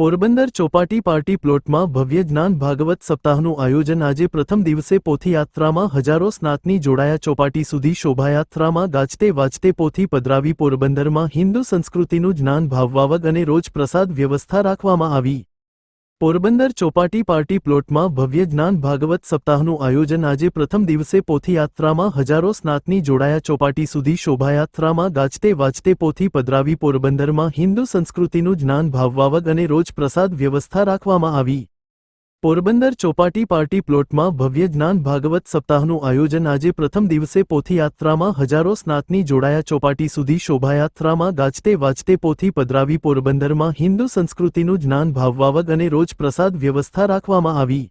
Porbandar Chowpatty party પ્લોટમાં ભવ્ય જ્ઞાન ભાગવત સપ્તાહનું આયોજન આજે પ્રથમ દિવસે પોથીયાત્રામાં હજારો સ્નાતની જોડાયા ચોપાટી સુધી શોભાયાત્રામાં ગાજતે વાજતે પોથી પધરાવી પોરબંદરમાં હિન્દુ સંસ્કૃતિનું જ્ઞાન ભાવવાવગ અને રોજ પ્રસાદ વ્યવસ્થા રાખવામાં આવી. પોરબંદર ચોપાટી પાર્ટી પ્લોટમાં ભવ્ય જ્ઞાન ભાગવત સપ્તાહનું આયોજન આજે પ્રથમ દિવસે પોથીયાત્રામાં હજારો સ્નાતની જોડાયા ચોપાટી સુધી શોભાયાત્રામાં ગાજતે વાજતે પોથી પધરાવી પોરબંદરમાં હિન્દુ સંસ્કૃતિનું જ્ઞાન ભાવવાવગ અને રોજ પ્રસાદ વ્યવસ્થા રાખવામાં આવી. પોરબંદર ચોપાટી પાર્ટી પ્લોટમાં ભવ્ય જ્ઞાન ભાગવત સપ્તાહનું આયોજન આજે પ્રથમ દિવસે પોથીયાત્રામાં હજારો સ્નાતની જોડાયા ચોપાટી સુધી શોભાયાત્રામાં ગાજતે વાજતે પોથી પધરાવી પોરબંદરમાં હિન્દુ સંસ્કૃતિનું જ્ઞાન ભાવવાવગ અને રોજ પ્રસાદ વ્યવસ્થા રાખવામાં આવી.